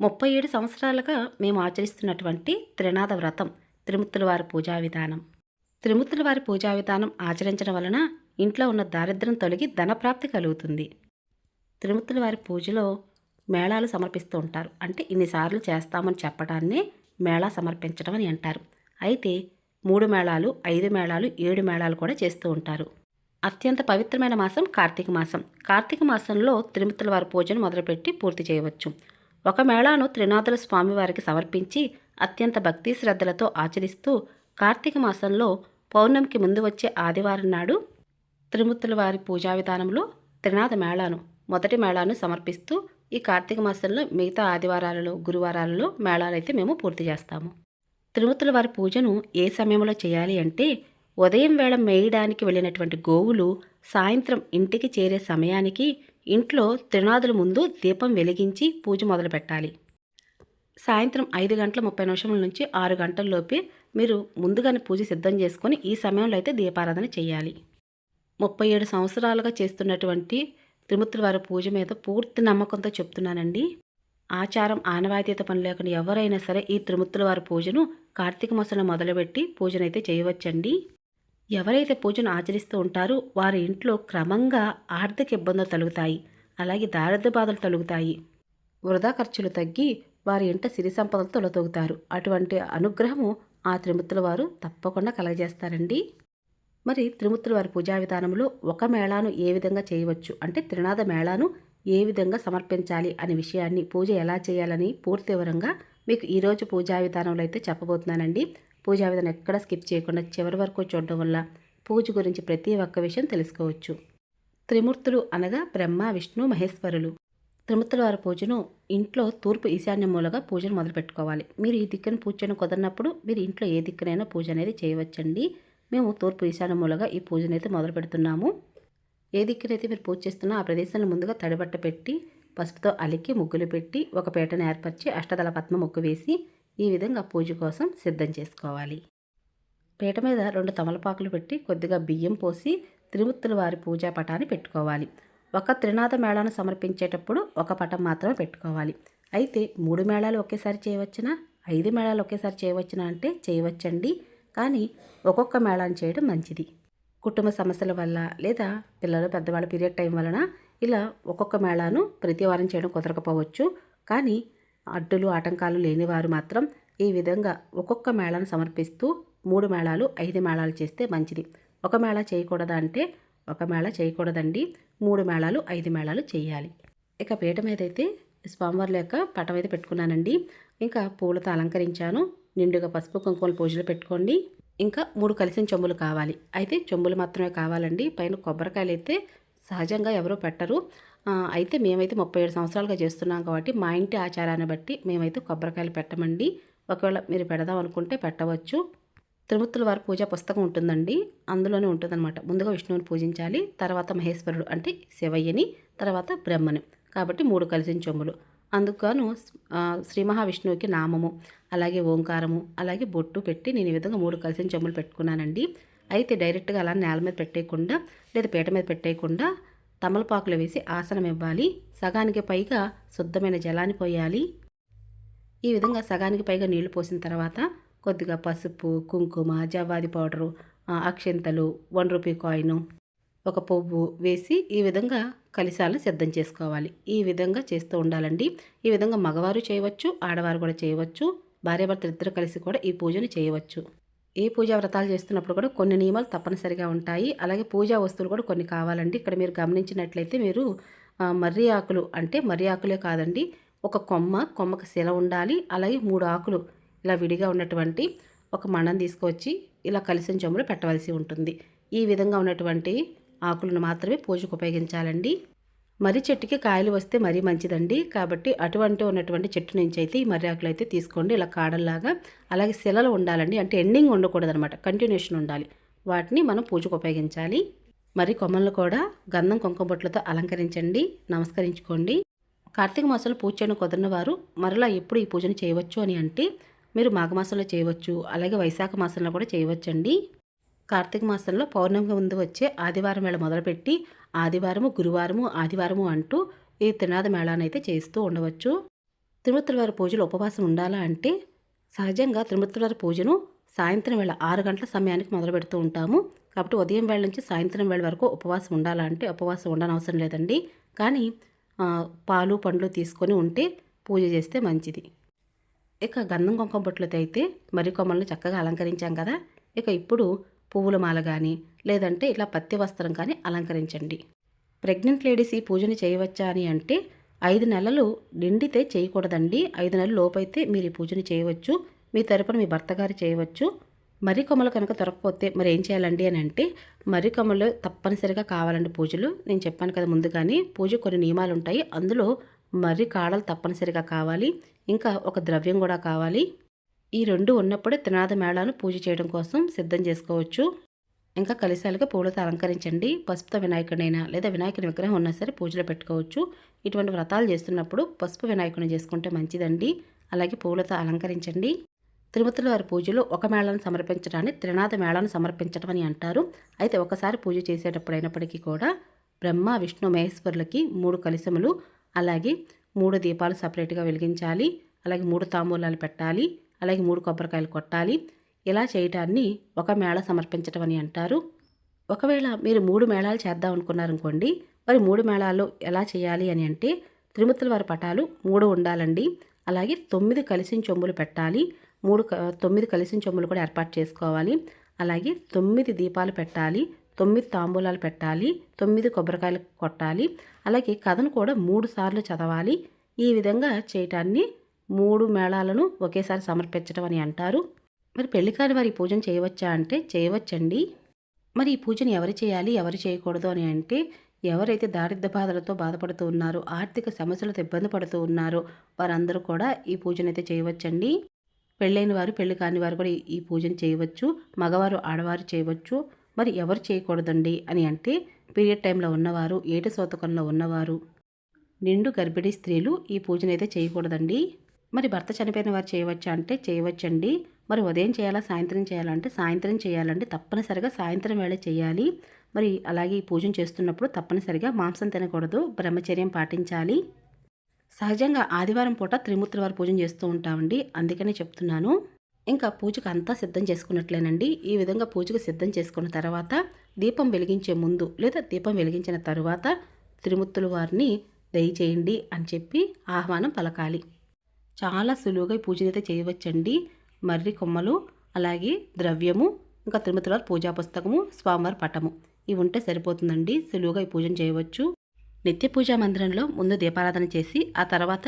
ముప్పై ఏడు సంవత్సరాలుగా మేము ఆచరిస్తున్నటువంటి త్రినాథ వ్రతం త్రిముత్తుల వారి పూజా విధానం. త్రిముత్తుల వారి పూజా విధానం ఆచరించడం వలన ఇంట్లో ఉన్న దారిద్ర్యం తొలగి ధనప్రాప్తి కలుగుతుంది. త్రిముత్తుల వారి పూజలో మేళాలు సమర్పిస్తూ ఉంటారు. అంటే ఇన్నిసార్లు చేస్తామని చెప్పడాన్నే మేళా సమర్పించడం అని అంటారు. అయితే మూడు మేళాలు ఐదు మేళాలు ఏడు మేళాలు కూడా చేస్తూ ఉంటారు. అత్యంత పవిత్రమైన మాసం కార్తీక మాసం. కార్తీక మాసంలో త్రిముత్తుల వారి పూజను మొదలుపెట్టి పూర్తి చేయవచ్చు. ఒక మేళాను త్రినాథుల స్వామివారికి సమర్పించి అత్యంత భక్తి శ్రద్ధలతో ఆచరిస్తూ కార్తీక మాసంలో పౌర్ణమికి ముందు వచ్చే ఆదివారం నాడు త్రిమూర్తుల వారి పూజా విధానంలో త్రినాథ మేళాను మొదటి మేళాను సమర్పిస్తూ ఈ కార్తీక మాసంలో మిగతా ఆదివారాలలో గురువారాలలో మేళాలైతే మేము పూర్తి చేస్తాము. త్రిమూర్తుల వారి పూజను ఏ సమయంలో చేయాలి అంటే ఉదయం వేళ మేయడానికి వెళ్ళినటువంటి గోవులు సాయంత్రం ఇంటికి చేరే సమయానికి ఇంట్లో త్రినాదుల ముందు దీపం వెలిగించి పూజ మొదలు పెట్టాలి సాయంత్రం ఐదు గంటల ముప్పై నిమిషముల నుంచి ఆరు గంటల్లోపే మీరు ముందుగానే పూజ సిద్ధం చేసుకొని ఈ సమయంలో అయితే దీపారాధన చేయాలి. ముప్పై ఏడు సంవత్సరాలుగా చేస్తున్నటువంటి త్రిమూర్తుల వారి పూజ మీద పూర్తి నమ్మకంతో చెప్తున్నానండి. ఆచారం ఆనవాయితీత పని లేకుండా ఎవరైనా సరే ఈ త్రిమూర్తుల వారి పూజను కార్తీక మాసంలో మొదలుపెట్టి పూజనైతే చేయవచ్చండి. ఎవరైతే పూజను ఆచరిస్తూ ఉంటారో వారి ఇంట్లో క్రమంగా ఆర్థిక ఇబ్బందులు తొలుగుతాయి. అలాగే దారిద్ర్య బాధలు తొలుగుతాయి. వృధా ఖర్చులు తగ్గి వారి ఇంట సిరి సంపదలు తొలతొగుతారు. అటువంటి అనుగ్రహము ఆ త్రిమూర్తుల వారు తప్పకుండా కలగజేస్తారండి. మరి త్రిమూర్తుల వారి పూజా విధానంలో ఒక మేళాను ఏ విధంగా చేయవచ్చు? అంటే త్రినాథ మేళాను ఏ విధంగా సమర్పించాలి అనే విషయాన్ని పూజ ఎలా చేయాలని పూర్తి వివరంగా మీకు ఈరోజు పూజా విధానంలో అయితే చెప్పబోతున్నానండి. పూజా విధానం ఎక్కడా స్కిప్ చేయకుండా చివరి వరకు చూడడం వల్ల పూజ గురించి ప్రతి ఒక్క విషయం తెలుసుకోవచ్చు. త్రిమూర్తులు అనగా బ్రహ్మ విష్ణు మహేశ్వరులు. త్రిమూర్తుల వారి పూజను ఇంట్లో తూర్పు ఈశాన్య మూలగా పూజను మొదలుపెట్టుకోవాలి మీరు ఈ దిక్కును పూజ చేయడం కుదరినప్పుడు మీరు ఇంట్లో ఏ దిక్కునైనా పూజ అనేది చేయవచ్చండి. మేము తూర్పు ఈశాన్య మూలగా ఈ పూజను అయితే మొదలు పెడుతున్నాము. ఏ దిక్కునైతే మీరు పూజ చేస్తున్నా ఆ ప్రదేశాన్ని ముందుగా తడిబట్ట పెట్టి పసుపుతో అలికి ముగ్గులు పెట్టి ఒక పీటను ఏర్పరిచి అష్టదళ పద్మ ముగ్గు వేసి ఈ విధంగా పూజ కోసం సిద్ధం చేసుకోవాలి. పీట మీద రెండు తమలపాకులు పెట్టి కొద్దిగా బియ్యం పోసి త్రిమూర్తుల వారి పూజా పటాన్ని పెట్టుకోవాలి. ఒక త్రినాథ మేళాను సమర్పించేటప్పుడు ఒక పటం మాత్రమే పెట్టుకోవాలి. అయితే మూడు మేళాలు ఒకేసారి చేయవచ్చునా? ఐదు మేళాలు ఒకేసారి చేయవచ్చునా అంటే చేయవచ్చండి. కానీ ఒక్కొక్క మేళాన్ని చేయడం మంచిది. కుటుంబ సమస్యల వల్ల లేదా పిల్లలు పెద్దవాళ్ళ పీరియడ్ టైం వలన ఇలా ఒక్కొక్క మేళాను ప్రతి వారం చేయడం కుదరకపోవచ్చు. కానీ అడ్డులు ఆటంకాలు లేనివారు మాత్రం ఈ విధంగా ఒక్కొక్క మేళాను సమర్పిస్తూ మూడు మేళాలు ఐదు మేళాలు చేస్తే మంచిది. ఒక మేళ చేయకూడదా అంటే ఒక మేళ చేయకూడదండి. మూడు మేళాలు ఐదు మేళాలు చేయాలి. ఇక పీట మీద అయితే స్వామివారి యొక్క పటం అయితే పెట్టుకున్నానండి. ఇంకా పూలతో అలంకరించాను. నిండుగా పసుపు కుంకుమలు పూజలు పెట్టుకోండి. ఇంకా మూడు కలిసిన చెంబులు కావాలి. అయితే చెంబులు మాత్రమే కావాలండి. పైన కొబ్బరికాయలు అయితే సహజంగా ఎవరూ పెట్టరు. అయితే మేమైతే ముప్పై ఏడు సంవత్సరాలుగా చేస్తున్నాం కాబట్టి మా ఇంటి ఆచారాన్ని బట్టి మేమైతే కొబ్బరికాయలు పెట్టమండి. ఒకవేళ మీరు పెడదాం అనుకుంటే పెట్టవచ్చు. త్రిమూర్తుల వారి పూజా పుస్తకం ఉంటుందండి. అందులోనే ఉంటుందన్నమాట. ముందుగా విష్ణువుని పూజించాలి. తర్వాత మహేశ్వరుడు అంటే శివయ్యని తర్వాత బ్రహ్మని. కాబట్టి మూడు కలిసిన చెంబులు. అందుకుగాను శ్రీ మహావిష్ణువుకి నామము అలాగే ఓంకారము అలాగే బొట్టు పెట్టి నేను ఈ విధంగా మూడు కలిసిన చెంబులు పెట్టుకున్నానండి. అయితే డైరెక్ట్గా అలా నేల మీద పెట్టేయకుండా లేదా పీట మీద పెట్టేయకుండా తమలపాకులు వేసి ఆసనం ఇవ్వాలి సగానికి పైగా శుద్ధమైన జలాన్ని పోయాలి. ఈ విధంగా సగానికి పైగా నీళ్ళు పోసిన తర్వాత కొద్దిగా పసుపు కుంకుమ జవ్వాది పౌడరు అక్షింతలు వన్ రూపీ కాయిన్ ఒక పువ్వు వేసి ఈ విధంగా కలిశాలను సిద్ధం చేసుకోవాలి. ఈ విధంగా చేస్తూ ఉండాలండి. ఈ విధంగా మగవారు చేయవచ్చు ఆడవారు కూడా చేయవచ్చు భార్యాభర్తలు ఇద్దరు కలిసి కూడా ఈ పూజను చేయవచ్చు. ఏ పూజా వ్రతాలు చేస్తున్నప్పుడు కూడా కొన్ని నియమాలు తప్పనిసరిగా ఉంటాయి. అలాగే పూజా వస్తువులు కూడా కొన్ని కావాలండి. ఇక్కడ మీరు గమనించినట్లయితే మీరు మర్రి ఆకులు అంటే మర్రి ఆకులే కాదండి. ఒక కొమ్మ కొమ్మకి శిల ఉండాలి. అలాగే మూడు ఆకులు ఇలా విడిగా ఉన్నటువంటి ఒక మణం తీసుకొచ్చి ఇలా కలిసిన చెంబులు పెట్టవలసి ఉంటుంది. ఈ విధంగా ఉన్నటువంటి ఆకులను మాత్రమే పూజకు ఉపయోగించాలండి. మర్రి చెట్టుకి కాయలు వస్తే మరీ మంచిదండి. కాబట్టి అటువంటి ఉన్నటువంటి చెట్టు నుంచి అయితే ఈ మర్రి ఆకులు అయితే తీసుకోండి. ఇలా కాడల్లాగా. అలాగే శిలలు ఉండాలండి. అంటే ఎండింగ్ ఉండకూడదు అనమాట కంటిన్యూషన్ ఉండాలి. వాటిని మనం పూజకు ఉపయోగించాలి. మరి కొమ్మలను కూడా గంధం కుంకుమ బొట్లతో అలంకరించండి. నమస్కరించుకోండి. కార్తీక మాసంలో పూజ చేయడం కుదరిన వారు మరలా ఎప్పుడు ఈ పూజను చేయవచ్చు అని అంటే మీరు మాఘమాసంలో చేయవచ్చు. అలాగే వైశాఖ మాసంలో కూడా చేయవచ్చండి. కార్తీక మాసంలో పౌర్ణమి ముందు వచ్చే ఆదివారం వేళ మొదలుపెట్టి ఆదివారము గురువారము ఆదివారము అంటూ ఈ త్రినాథ మేళానైతే చేస్తూ ఉండవచ్చు. తిరుమతులవారి పూజలో ఉపవాసం ఉండాలా అంటే సహజంగా తిరుమతుల వారి పూజను సాయంత్రం వేళ ఆరు గంటల సమయానికి మొదలు పెడుతూ ఉంటాము. కాబట్టి ఉదయం వేళ నుంచి సాయంత్రం వేళ వరకు ఉపవాసం ఉండాలా అంటే ఉపవాసం ఉండనవసరం లేదండి. కానీ పాలు పండ్లు తీసుకొని ఉంటే పూజ చేస్తే మంచిది. ఇక గంధం కొంకం బొట్లతో అయితే మరి కొమ్మలను చక్కగా అలంకరించాం కదా. ఇక ఇప్పుడు పువ్వుల మాల కానీ లేదంటే ఇలా పత్తి వస్త్రం కానీ అలంకరించండి. ప్రెగ్నెంట్ లేడీస్ ఈ పూజని చేయవచ్చా అని అంటే ఐదు నెలలు నిండితే చేయకూడదండి. ఐదు నెలలు లోపైతే మీరు ఈ పూజని చేయవచ్చు. మీ తరపున మీ భర్త గారు చేయవచ్చు. మర్రి కొమ్మలు కనుక దొరకకపోతే మరి ఏం చేయాలండి అని అంటే మర్రి కొమ్మలు తప్పనిసరిగా కావాలండి పూజలు. నేను చెప్పాను కదా ముందుగానే పూజ కొన్ని నియమాలు ఉంటాయి. అందులో మర్రి కాడలు తప్పనిసరిగా కావాలి. ఇంకా ఒక ద్రవ్యం కూడా కావాలి. ఈ రెండు ఉన్నప్పుడే త్రినాథ మేళాను పూజ చేయడం కోసం సిద్ధం చేసుకోవచ్చు. ఇంకా కలిశాలుగా పూలతో అలంకరించండి. పసుపుతో వినాయకుడైనా లేదా వినాయకుని విగ్రహం ఉన్నా సరే పూజలో పెట్టుకోవచ్చు. ఇటువంటి వ్రతాలు చేస్తున్నప్పుడు పసుపు వినాయకుని చేసుకుంటే మంచిదండి. అలాగే పూలతో అలంకరించండి. తిరుమతుల వారి పూజలో ఒక మేళాను సమర్పించడాన్ని త్రినాథ మేళాను సమర్పించడం అని అంటారు. అయితే ఒకసారి పూజ చేసేటప్పుడు అయినప్పటికీ కూడా బ్రహ్మ విష్ణు మహేశ్వరులకి మూడు కలిసములు అలాగే మూడు దీపాలు సపరేట్గా వెలిగించాలి. అలాగే మూడు తాంబూలాలు పెట్టాలి. అలాగే మూడు కొబ్బరికాయలు కొట్టాలి. ఇలా చేయటాన్ని ఒక మేళ సమర్పించటం అని అంటారు. ఒకవేళ మీరు మూడు మేళాలు చేద్దాం అనుకున్నారనుకోండి మరి మూడు మేళాలు ఎలా చేయాలి అని అంటే తిరుమతుల వారి పటాలు మూడు ఉండాలండి. అలాగే తొమ్మిది కలిసిన చెంబులు పెట్టాలి. మూడు క- తొమ్మిది కలిసిన చెంబులు కూడా ఏర్పాటు చేసుకోవాలి. అలాగే తొమ్మిది దీపాలు పెట్టాలి. తొమ్మిది తాంబూలాలు పెట్టాలి. తొమ్మిది కొబ్బరికాయలు కొట్టాలి. అలాగే కథను కూడా మూడు సార్లు చదవాలి. ఈ విధంగా చేయటాన్ని మూడు మేళాలను ఒకేసారి సమర్పించడం అని అంటారు. మరి పెళ్ళి కాని వారి పూజను చేయవచ్చా అంటే చేయవచ్చండి. మరి ఈ పూజను ఎవరు చేయాలి ఎవరు చేయకూడదు అని అంటే ఎవరైతే దారిద్ర బాధలతో బాధపడుతూ ఉన్నారో ఆర్థిక సమస్యలతో ఇబ్బంది పడుతూ ఉన్నారో వారందరూ కూడా ఈ పూజను అయితే చేయవచ్చండి. పెళ్ళైన వారు పెళ్ళి కాని వారు కూడా ఈ- పూజను చేయవచ్చు. మగవారు ఆడవారు చేయవచ్చు. మరి ఎవరు చేయకూడదండి అని అంటే పీరియడ్ టైంలో ఉన్నవారు ఏట సోతకంలో ఉన్నవారు నిండు గర్భిణీ స్త్రీలు ఈ పూజను అయితే చేయకూడదండి. మరి భర్త చనిపోయిన వారు చేయవచ్చా అంటే చేయవచ్చండి. మరి ఉదయం చేయాలా సాయంత్రం చేయాలంటే సాయంత్రం చేయాలంటే తప్పనిసరిగా సాయంత్రం వేళ చేయాలి. మరి అలాగే ఈ పూజను చేస్తున్నప్పుడు తప్పనిసరిగా మాంసం తినకూడదు బ్రహ్మచర్యం పాటించాలి. సహజంగా ఆదివారం పూట త్రిమూర్తుల వారి పూజను చేస్తూ ఉంటామండి. అందుకనే చెప్తున్నాను. ఇంకా పూజకు అంతా సిద్ధం చేసుకున్నట్లేనండి. ఈ విధంగా పూజకు సిద్ధం చేసుకున్న తర్వాత దీపం వెలిగించే ముందు లేదా దీపం వెలిగించిన తర్వాత త్రిమూర్తుల వారిని దయచేయండి అని చెప్పి ఆహ్వానం పలకాలి. చాలా సులువుగా పూజనైతే చేయవచ్చండి. మర్రి కొమ్మలు అలాగే ద్రవ్యము ఇంకా తిరుమతివారి పూజా పుస్తకము స్వామివారి పటము. ఇవి ఉంటే సరిపోతుందండి. సులువుగా ఈ పూజను చేయవచ్చు. నిత్య పూజా మందిరంలో ముందు దీపారాధన చేసి ఆ తర్వాత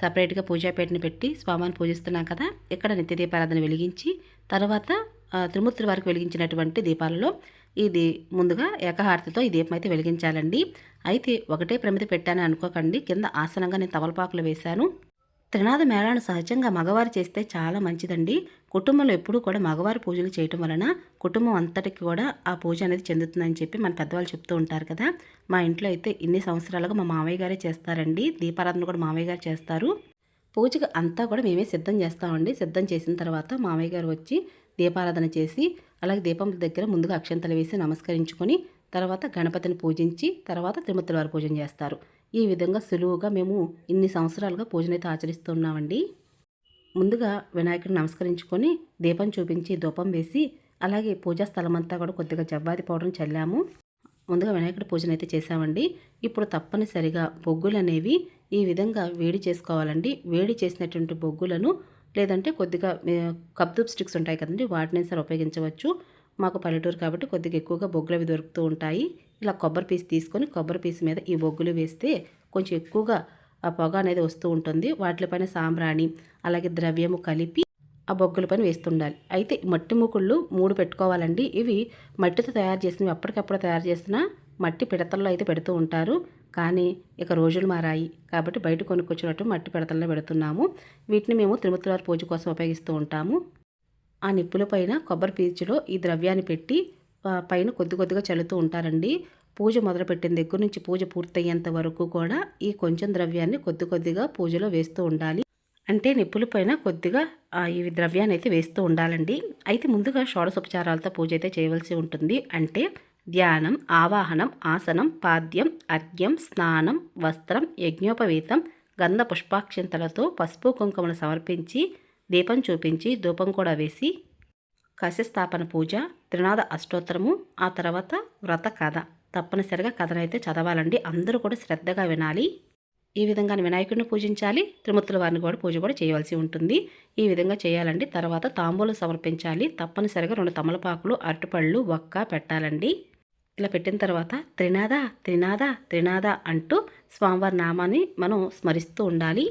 సపరేట్గా పూజాపేటని పెట్టి స్వామిని పూజిస్తున్నాం కదా ఇక్కడ నిత్య దీపారాధన వెలిగించి తర్వాత త్రిమూర్తి వారికి వెలిగించినటువంటి దీపాలలో ఇది ముందుగా ఏకహారతితో ఈ దీపం అయితే వెలిగించాలండి. అయితే ఒకటే ప్రమిద పెట్టాను అనుకోకండి. కింద ఆసనంగా నేను తవలపాకులు వేశాను. త్రినాథ మేళాను సహజంగా మగవారు చేస్తే చాలా మంచిదండి. కుటుంబంలో ఎప్పుడూ కూడా మగవారు పూజలు చేయటం వలన కుటుంబం అంతటికి కూడా ఆ పూజ అనేది చెందుతుందని చెప్పి మన పెద్దవాళ్ళు చెప్తూ ఉంటారు కదా. మా ఇంట్లో అయితే ఇన్ని సంవత్సరాలుగా మా మామయ్య గారే చేస్తారండి. దీపారాధన కూడా మామయ్య గారు చేస్తారు. పూజకు అంతా కూడా మేమే సిద్ధం చేస్తామండి. సిద్ధం చేసిన తర్వాత మామయ్య గారు వచ్చి దీపారాధన చేసి అలాగే దీపం దగ్గర ముందుగా అక్షంతలు వేసి నమస్కరించుకొని తర్వాత గణపతిని పూజించి తర్వాత తిరుమతుల వారి పూజన చేస్తారు. ఈ విధంగా సులువుగా మేము ఇన్ని సంవత్సరాలుగా పూజనైతే ఆచరిస్తున్నామండి. ముందుగా వినాయకుడిని నమస్కరించుకొని దీపం చూపించి ధూపం వేసి అలాగే పూజా స్థలమంతా కూడా కొద్దిగా జవ్వాది పౌడర్ని చల్లాము. ముందుగా వినాయకుడి పూజనైతే చేశామండి. చేసామండి ఇప్పుడు తప్పనిసరిగా బొగ్గులు అనేవి ఈ విధంగా వేడి చేసుకోవాలండి. వేడి చేసినటువంటి బొగ్గులను లేదంటే కొద్దిగా ఏ, కబ్దూప్ స్టిక్స్ ఉంటాయి కదండి వాటిని సరే ఉపయోగించవచ్చు. మాకు పల్లెటూరు కాబట్టి కొద్దిగా ఎక్కువగా బొగ్గులు అవి దొరుకుతూ ఉంటాయి. ఇలా కొబ్బరి పీస్ తీసుకొని కొబ్బరి పీస్ మీద ఈ బొగ్గులు వేస్తే కొంచెం ఎక్కువగా ఆ పొగ అనేది వస్తూ ఉంటుంది. వాటిపైన సాంబ్రాణి అలాగే ద్రవ్యము కలిపి ఆ బొగ్గుల పైన వేస్తుండాలి. అయితే మట్టి మూకుళ్ళు మూడు పెట్టుకోవాలండి. ఇవి మట్టితో తయారు చేసినవి అప్పటికప్పుడు తయారు చేసిన మట్టి పిడతల్లో అయితే పెడుతూ ఉంటారు. కానీ ఇక రోజులు మారాయి కాబట్టి బయట కొనుక్కొచ్చినట్టు మట్టి పిడతల్లో పెడుతున్నాము. వీటిని మేము తిరుమల పూజ కోసం ఉపయోగిస్తూ ఉంటాము. ఆ నిప్పుల పైన కొబ్బరి పీచులో ఈ ద్రవ్యాన్ని పెట్టి పైన కొద్ది కొద్దిగా చల్లుతూ ఉంటారండి. పూజ మొదలుపెట్టిన దగ్గర నుంచి పూజ పూర్తయ్యేంత వరకు కూడా ఈ కొంచెం ద్రవ్యాన్ని కొద్ది కొద్దిగా పూజలో వేస్తూ ఉండాలి. అంటే నిప్పుల పైన కొద్దిగా ఈ ద్రవ్యాన్ని అయితే వేస్తూ ఉండాలండి. అయితే ముందుగా షోడశోపచారాలతో పూజ అయితే చేయవలసి ఉంటుంది. అంటే ధ్యానం ఆవాహనం ఆసనం పాద్యం అర్ఘ్యం స్నానం వస్త్రం యజ్ఞోపవీతం గంధ పుష్పాక్షంతలతో పసుపు కుంకుమను సమర్పించి దీపం చూపించి ధూపం కూడా వేసి కశస్థాపన పూజ త్రినాద అష్టోత్తరము ఆ తర్వాత వ్రత కథ. తప్పనిసరిగా కథనైతే చదవాలండి. అందరూ కూడా శ్రద్ధగా వినాలి. ఈ విధంగా వినాయకుడిని పూజించాలి. త్రిమూర్తుల వారిని కూడా పూజ కూడా చేయవలసి ఉంటుంది. ఈ విధంగా చేయాలండి. తర్వాత తాంబూలు సమర్పించాలి. తప్పనిసరిగా రెండు తమలపాకులు అరటిపళ్ళు ఒక్క పెట్టాలండి. ఇలా పెట్టిన తర్వాత త్రినాద త్రినాద త్రినాద అంటూ స్వామివారి నామాన్ని మనం స్మరిస్తూ ఉండాలి.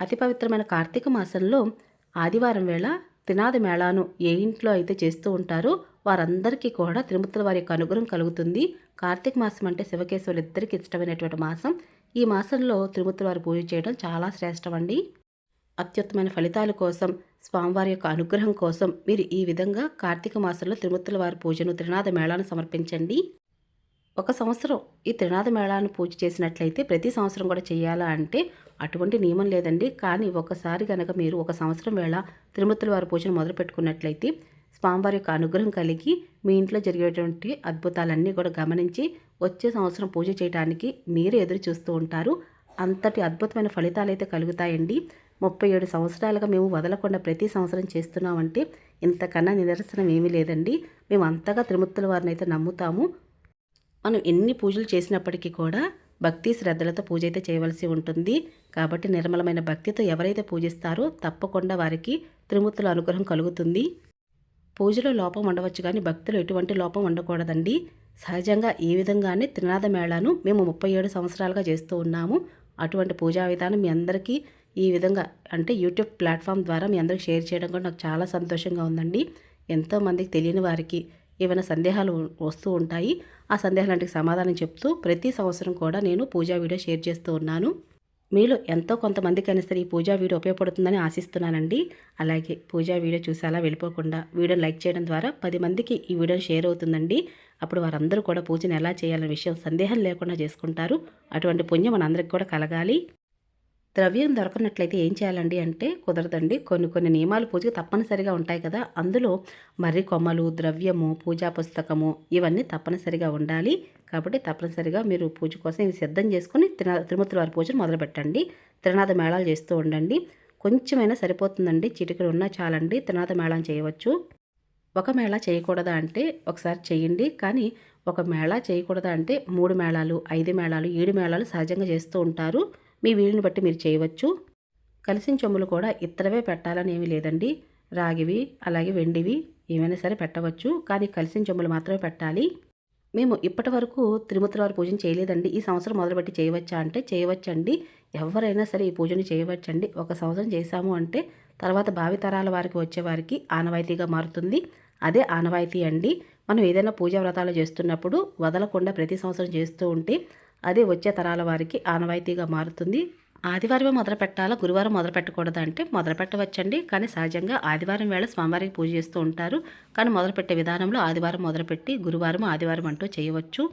అతి పవిత్రమైన కార్తీక మాసంలో ఆదివారం వేళ త్రినాద మేళాను ఏ ఇంట్లో అయితే చేస్తూ ఉంటారో వారందరికీ కూడా తిరుమతుల వారి యొక్క అనుగ్రహం కలుగుతుంది. కార్తీక మాసం అంటే శివకేశవులు ఇద్దరికి ఇష్టమైనటువంటి మాసం. ఈ మాసంలో తిరుమతుల వారి పూజ చేయడం చాలా శ్రేష్టం అండి అత్యుత్తమైన ఫలితాల కోసం స్వామివారి యొక్క అనుగ్రహం కోసం మీరు ఈ విధంగా కార్తీక మాసంలో తిరుమతుల వారి పూజను త్రినాద మేళాను సమర్పించండి. ఒక సంవత్సరం ఈ త్రినాథ మేళాను పూజ చేసినట్లయితే ప్రతి సంవత్సరం కూడా చేయాలా అంటే అటువంటి నియమం లేదండి. కానీ ఒకసారి కనుక మీరు ఒక సంవత్సరం వేళ తిరుమతుల వారి పూజను మొదలు పెట్టుకున్నట్లయితే స్వామివారి యొక్క అనుగ్రహం కలిగి మీ ఇంట్లో జరిగేటువంటి అద్భుతాలన్నీ కూడా గమనించి వచ్చే సంవత్సరం పూజ చేయడానికి మీరే ఎదురు చూస్తూ ఉంటారు. అంతటి అద్భుతమైన ఫలితాలు అయితే కలుగుతాయండి. ముప్పై ఏడు సంవత్సరాలుగా మేము వదలకుండా ప్రతి సంవత్సరం చేస్తున్నామంటే ఇంతకన్నా నిదర్శనం ఏమీ లేదండి. మేము అంతగా త్రిమూర్తుల వారిని అయితే నమ్ముతాము. మనం ఎన్ని పూజలు చేసినప్పటికీ కూడా భక్తి శ్రద్ధలతో పూజ అయితే చేయవలసి ఉంటుంది. కాబట్టి నిర్మలమైన భక్తితో ఎవరైతే పూజిస్తారో తప్పకుండా వారికి త్రిమూర్తుల అనుగ్రహం కలుగుతుంది. పూజలో లోపం ఉండవచ్చు కానీ భక్తులు ఎటువంటి లోపం ఉండకూడదండి. సహజంగా ఈ విధంగానే త్రినాథ మేళాను మేము ముప్పై ఏడు సంవత్సరాలుగా చేస్తూ ఉన్నాము. అటువంటి పూజా విధానం మీ అందరికీ ఈ విధంగా అంటే యూట్యూబ్ ప్లాట్ఫామ్ ద్వారా మీ అందరికి షేర్ చేయడం కూడా నాకు చాలా సంతోషంగా ఉందండి. ఎంతోమందికి తెలియని వారికి ఏమైనా సందేహాలు వస్తూ ఉంటాయి ఆ సందేహాలంటికి సమాధానం చెప్తూ ప్రతి సంవత్సరం కూడా నేను పూజా వీడియో షేర్ చేస్తూ ఉన్నాను. మీలో ఎంతో కొంతమందికైనా సరే ఈ పూజా వీడియో ఉపయోగపడుతుందని ఆశిస్తున్నానండి. అలాగే పూజా వీడియో చూసేలా వెళ్ళిపోకుండా వీడియో లైక్ చేయడం ద్వారా పది మందికి ఈ వీడియో షేర్ అవుతుందండి. అప్పుడు వారందరూ కూడా పూజను ఎలా చేయాలనే విషయం సందేహం లేకుండా చేసుకుంటారు. అటువంటి పుణ్యం మనందరికి కూడా కలగాలి. ద్రవ్యం దొరకనట్లయితే ఏం చేయాలండి అంటే కుదరదండి. కొన్ని కొన్ని నియమాలు పూజకు తప్పనిసరిగా ఉంటాయి కదా. అందులో మర్రి కొమ్మలు ద్రవ్యము పూజా పుస్తకము ఇవన్నీ తప్పనిసరిగా ఉండాలి. కాబట్టి తప్పనిసరిగా మీరు పూజ కోసం ఇవి సిద్ధం చేసుకుని తిన తిరుమతుల వారి పూజను మొదలుపెట్టండి. త్రినాథ మేళాలు చేస్తూ ఉండండి. కొంచెమైనా సరిపోతుందండి. చిటికలు ఉన్నా చాలండి. త్రినాథ మేళం చేయవచ్చు. ఒక మేళా చేయకూడదా అంటే ఒకసారి చేయండి. కానీ ఒక మేళా చేయకూడదా అంటే మూడు మేళాలు ఐదు మేళాలు ఏడు మేళాలు సహజంగా చేస్తూ ఉంటారు. మీ వీలుని బట్టి మీరు చేయవచ్చు. కలిసిన చెంబులు కూడా ఇతరవే పెట్టాలని ఏమీ లేదండి. రాగివి అలాగే వెండివి ఏమైనా సరే పెట్టవచ్చు. కానీ కలిసిన చెంబులు మాత్రమే పెట్టాలి. మేము ఇప్పటి వరకు తిరుమతుల వారి పూజను చేయలేదండి. ఈ సంవత్సరం మొదలుపెట్టి చేయవచ్చా అంటే చేయవచ్చండి. ఎవరైనా సరే ఈ పూజను చేయవచ్చండి. ఒక సంవత్సరం చేశాము అంటే తర్వాత భావితరాల వారికి వచ్చేవారికి ఆనవాయితీగా మారుతుంది. అదే ఆనవాయితీ అండి. మనం ఏదైనా పూజా వ్రతాలు చేస్తున్నప్పుడు వదలకుండా ప్రతి సంవత్సరం చేస్తూ ఉంటే అది వచ్చే తరాల వారికి ఆనవాయితీగా మారుతుంది. ఆదివారమే మొదలు పెట్టాలా? గురువారం మొదలు పెట్టకూడదు అంటే మొదలు పెట్టవచ్చండి. కానీ సహజంగా ఆదివారం వేళ స్వామివారికి పూజ చేస్తూ ఉంటారు. కానీ మొదలుపెట్టే విధానంలో ఆదివారం మొదలుపెట్టి గురువారం ఆదివారం అంటూ చేయవచ్చు.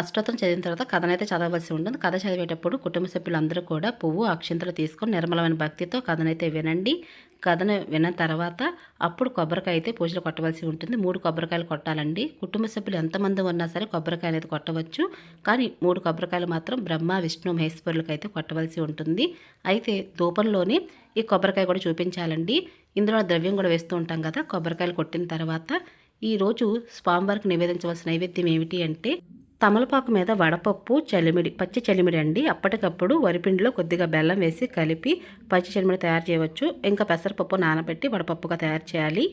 అష్టోత్తరం చదివిన తర్వాత కథనైతే చదవలసి ఉంటుంది. కథ చదివేటప్పుడు కుటుంబ సభ్యులందరూ కూడా పువ్వు అక్షింతలు తీసుకొని నిర్మలమైన భక్తితో కథనైతే వినండి. కథను విన్న తర్వాత అప్పుడు కొబ్బరికాయ అయితే పూజలు కొట్టవలసి ఉంటుంది. మూడు కొబ్బరికాయలు కొట్టాలండి. కుటుంబ సభ్యులు ఎంతమంది ఉన్నా సరే కొబ్బరికాయలు అయితే కొట్టవచ్చు. కానీ మూడు కొబ్బరికాయలు మాత్రం బ్రహ్మ విష్ణు మహేశ్వరులకు అయితే కొట్టవలసి ఉంటుంది. అయితే ధూపంలోనే ఈ కొబ్బరికాయ కూడా చూపించాలండి. ఇందులో ద్రవ్యం కూడా వేస్తూ ఉంటాం కదా కొబ్బరికాయలు కొట్టిన తర్వాత ఈరోజు స్వామివారికి నివేదించవలసిన నైవేద్యం ఏమిటి అంటే తమలపాకు మీద వడపప్పు చలిమిడి పచ్చి చలిమిడి అండి. అప్పటికప్పుడు వరిపిండిలో కొద్దిగా బెల్లం వేసి కలిపి పచ్చి చలిమిడి తయారు చేయవచ్చు. ఇంకా పెసరపప్పు నానబెట్టి వడపప్పుగా తయారు చేయాలి.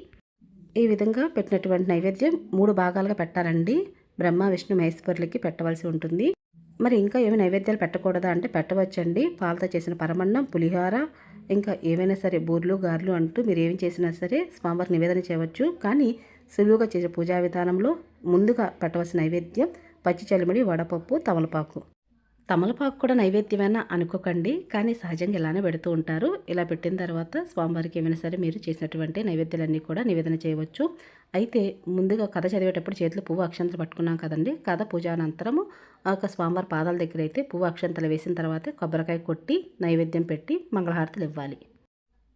ఈ విధంగా పెట్టినటువంటి నైవేద్యం మూడు భాగాలుగా పెట్టాలండి. బ్రహ్మ విష్ణు మహేశ్వరులకి పెట్టవలసి ఉంటుంది. మరి ఇంకా ఏమి నైవేద్యాలు పెట్టకూడదా అంటే పెట్టవచ్చండి. పాలతో చేసిన పరమన్నం పులిహోర ఇంకా ఏమైనా సరే బూర్లు గారెలు అంటూ మీరు ఏమి చేసినా సరే స్వామివారి నివేదన చేయవచ్చు. కానీ సులువుగా చేసే పూజా విధానంలో ముందుగా పెట్టవలసిన నైవేద్యం పచ్చి చలిమిడి వడపప్పు తమలపాకు. తమలపాకు కూడా నైవేద్యమైనా అనుకోకండి కానీ సహజంగా ఇలానే పెడుతూ ఉంటారు. ఇలా పెట్టిన తర్వాత స్వామివారికి ఏమైనా సరే మీరు చేసినటువంటి నైవేద్యాలన్నీ కూడా నివేదన చేయవచ్చు. అయితే ముందుగా కథ చదివేటప్పుడు చేతిలో పువ్వు అక్షంతలు పట్టుకున్నాం కదండి. కథ పూజ అనంతరము ఒక స్వామివారి పాదాల దగ్గర అయితే పువ్వు అక్షంతలు వేసిన తర్వాత కొబ్బరికాయ కొట్టి నైవేద్యం పెట్టి మంగళహారతులు ఇవ్వాలి.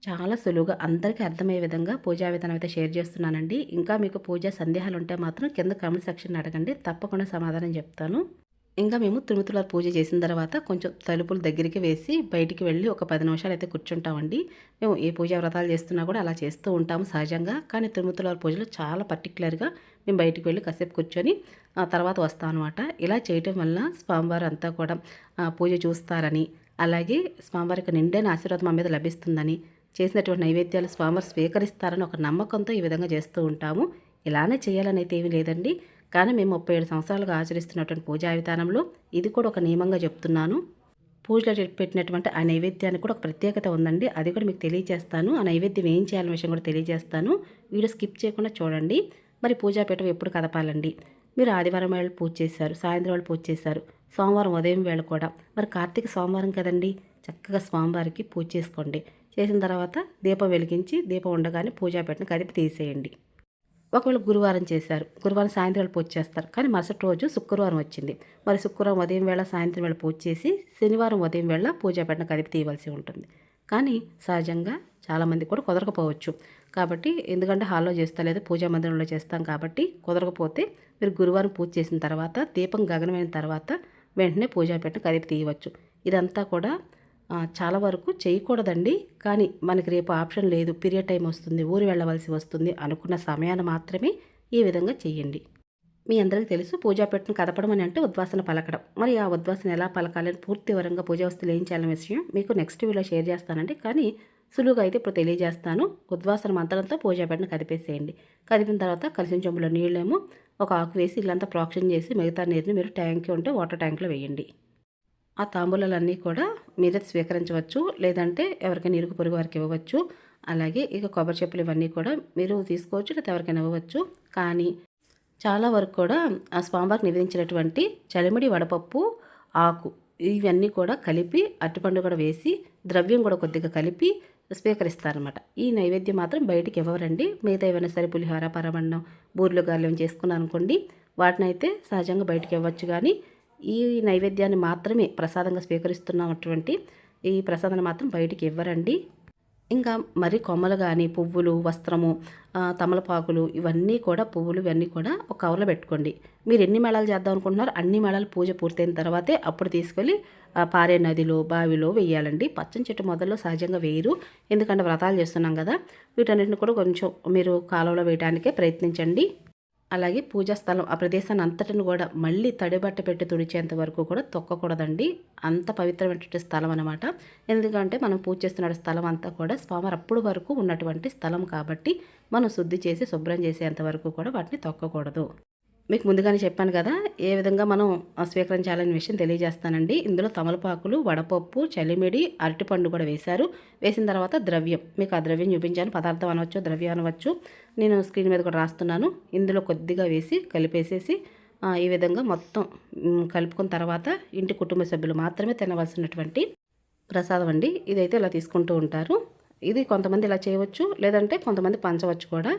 చాలా సులువుగా అందరికీ అర్థమయ్యే విధంగా పూజా విధానం అయితే షేర్ చేస్తున్నానండి. ఇంకా మీకు పూజ సందేహాలు ఉంటే మాత్రం కింద కామెంట్ సెక్షన్ అడగండి. తప్పకుండా సమాధానం చెప్తాను. ఇంకా మేము తిరుమతుల పూజ చేసిన తర్వాత కొంచెం తలుపులు దగ్గరికి వేసి బయటికి వెళ్ళి ఒక పది నిమిషాలు అయితే కూర్చుంటామండి. మేము ఏ పూజా వ్రతాలు చేస్తున్నా కూడా అలా చేస్తూ ఉంటాము సహజంగా. కానీ తిరుమతుల పూజలో చాలా పర్టికులర్గా మేము బయటికి వెళ్ళి కాసేపు కూర్చొని ఆ తర్వాత వస్తాం అనమాట ఇలా చేయటం వల్ల స్వామివారు అంతా కూడా పూజ చూస్తారని అలాగే స్వామివారికి నిండైన ఆశీర్వాదం మా మీద లభిస్తుందని చేసినటువంటి నైవేద్యాలు స్వామి స్వీకరిస్తారని ఒక నమ్మకంతో ఈ విధంగా చేస్తూ ఉంటాము. ఇలానే చేయాలని అయితే ఏమీ లేదండి. కానీ మేము ముప్పై ఏడు సంవత్సరాలుగా ఆచరిస్తున్నటువంటి పూజా విధానంలో ఇది కూడా ఒక నియమంగా చెప్తున్నాను. పూజలో పెట్టినటువంటి ఆ నైవేద్యానికి కూడా ఒక ప్రత్యేకత ఉందండి. అది కూడా మీకు తెలియజేస్తాను. ఆ నైవేద్యం ఏం చేయాలనే విషయం కూడా తెలియజేస్తాను. వీడియో స్కిప్ చేయకుండా చూడండి. మరి పూజా పీఠం ఎప్పుడు కదపాలండి? మీరు ఆదివారం వేళ పూజ చేశారు సాయంత్రం వేళ పూజ చేశారు సోమవారం ఉదయం వేళ కూడా. మరి కార్తీక సోమవారం కదండి. చక్కగా స్వామివారికి పూజ చేసుకోండి. చేసిన తర్వాత దీపం వెలిగించి దీపం ఉండగానే పూజా పీఠం కదిపి తీసేయండి. ఒకవేళ గురువారం చేశారు. గురువారం సాయంత్రం వేళ పూజ చేస్తారు. కానీ మరుసటి రోజు శుక్రవారం వచ్చింది. మరి శుక్రవారం ఉదయం వేళ సాయంత్రం వేళ పూజ చేసి శనివారం ఉదయం వేళ పూజా పెట్టిన కదిపి తీయవలసి ఉంటుంది. కానీ సహజంగా చాలామంది కూడా కుదరకపోవచ్చు. కాబట్టి ఎందుకంటే హాల్లో చేస్తా లేదా పూజా మందిరంలో చేస్తాం కాబట్టి కుదరకపోతే మీరు గురువారం పూజ చేసిన తర్వాత దీపం గగనమైన తర్వాత వెంటనే పూజా పెట్టిన కదిపి తీయవచ్చు. ఇదంతా కూడా చాలా వరకు చేయకూడదండి. కానీ మనకి రేపు ఆప్షన్ లేదు పీరియడ్ టైం వస్తుంది ఊరు వెళ్ళవలసి వస్తుంది అనుకున్న సమయాన్ని మాత్రమే ఈ విధంగా చేయండి. మీ అందరికీ తెలుసు పూజా పెట్టిన కదపడం అని అంటే ఉద్వాసన పలకడం. మరి ఆ ఉద్వాసన ఎలా పలకాలని పూర్తి వివరంగా పూజా వస్తువులు ఏం చేయాలనే విషయం మీకు నెక్స్ట్ వీడియో షేర్ చేస్తానండి. కానీ సులువుగా అయితే ఇప్పుడు తెలియజేస్తాను. ఉద్వాసన మంత్రంతో పూజా పెట్టిన కదిపేసేయండి. కదిపిన తర్వాత కలిసిన చెంబులో నీళ్ళేమో ఒక ఆకు వేసి ఇల్లంతా ప్రోక్షణ చేసి మిగతా నీరుని మీరు ట్యాంక్ ఉంటే వాటర్ ట్యాంక్లో వేయండి. ఆ తాంబూలాలన్నీ కూడా మీరే స్వీకరించవచ్చు. లేదంటే ఎవరికైనా ఇరుగు పొరుగు వారికి ఇవ్వవచ్చు. అలాగే ఇక కొబ్బరి చెప్పులు ఇవన్నీ కూడా మీరు తీసుకోవచ్చు లేదా ఎవరికైనా ఇవ్వవచ్చు. కానీ చాలా వరకు కూడా ఆ స్వామివారికి నివేదించినటువంటి చలిమిడి వడపప్పు ఆకు ఇవన్నీ కూడా కలిపి అరటిపండు కూడా వేసి ద్రవ్యం కూడా కొద్దిగా కలిపి స్వీకరిస్తారనమాట ఈ నైవేద్యం మాత్రం బయటికి ఇవ్వరండి. మిగతా ఏమైనా సరే పులిహోర పరమన్నం బూర్లు గార్లు చేసుకున్నాను అనుకోండి వాటిని అయితే సహజంగా బయటికి ఇవ్వచ్చు. కానీ ఈ నైవేద్యాన్ని మాత్రమే ప్రసాదంగా స్వీకరిస్తున్నటువంటి ఈ ప్రసాదాన్ని మాత్రం బయటికి ఇవ్వరండి. ఇంకా మరి కొమ్మలు కానీ పువ్వులు వస్త్రము తమలపాకులు ఇవన్నీ కూడా పువ్వులు ఇవన్నీ కూడా ఒక కవర్లో పెట్టుకోండి. మీరు ఎన్ని మేళాలు చేద్దాం అనుకుంటున్నారో అన్ని మేళాలు పూజ పూర్తయిన తర్వాతే అప్పుడు తీసుకెళ్ళి పారే నదిలో బావిలో వేయాలండి. పచ్చని చెట్టు మొదల్లో సహజంగా వేయరు. ఎందుకంటే వ్రతాలు చేస్తున్నాం కదా. వీటన్నిటిని కూడా కొంచెం మీరు కాలువలో వేయడానికే ప్రయత్నించండి. అలాగే పూజా స్థలం ఆ ప్రదేశాన్ని అంతటిని కూడా మళ్ళీ తడిబట్ట పెట్టి తుడిచేంత వరకు కూడా తొక్కకూడదండి. అంత పవిత్రమైనటువంటి స్థలం అనమాట ఎందుకంటే మనం పూజ చేస్తున్న స్థలం అంతా కూడా స్వామి అప్పుడు వరకు ఉన్నటువంటి స్థలం కాబట్టి మనం శుద్ధి చేసి శుభ్రం చేసేంత వరకు కూడా వాటిని తొక్కకూడదు. మీకు ముందుగానే చెప్పాను కదా ఏ విధంగా మనం స్వీకరించాలనే విషయం తెలియజేస్తానండి. ఇందులో తమలపాకులు వడపప్పు చలిమిడి అరటిపండు కూడా వేశారు. వేసిన తర్వాత ద్రవ్యం. మీకు ఆ ద్రవ్యం చూపించాను. పదార్థం అనవచ్చు ద్రవ్యం అనవచ్చు నేను స్క్రీన్ మీద కూడా రాస్తున్నాను. ఇందులో కొద్దిగా వేసి కలిపేసేసి ఈ విధంగా మొత్తం కలుపుకున్న తర్వాత ఇంటి కుటుంబ సభ్యులు మాత్రమే తినవలసినటువంటి ప్రసాదం అండి. ఇదైతే ఇలా తీసుకుంటూ ఉంటారు. ఇది కొంతమంది ఇలా చేయవచ్చు లేదంటే కొంతమంది పంచవచ్చు కూడా.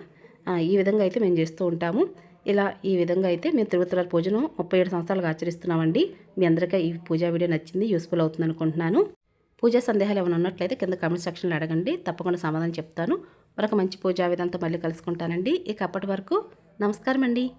ఈ విధంగా అయితే మేము చేస్తూ ఉంటాము. ఇలా ఈ విధంగా అయితే మేము తిరుగుతుల పూజను ముప్పై ఏడు సంవత్సరాలుగా ఆచరిస్తున్నామండి. మీ అందరికీ ఈ పూజా వీడియో నచ్చింది యూస్ఫుల్ అవుతుంది అనుకుంటున్నాను. పూజా సందేహాలు ఏమైనా ఉన్నట్లయితే కింద కామెంట్ సెక్షన్లో అడగండి. తప్పకుండా సమాధానం చెప్తాను. మరొక మంచి పూజా విధానంతో మళ్ళీ కలుసుకుంటానండి. ఇక అప్పటి వరకు నమస్కారం అండి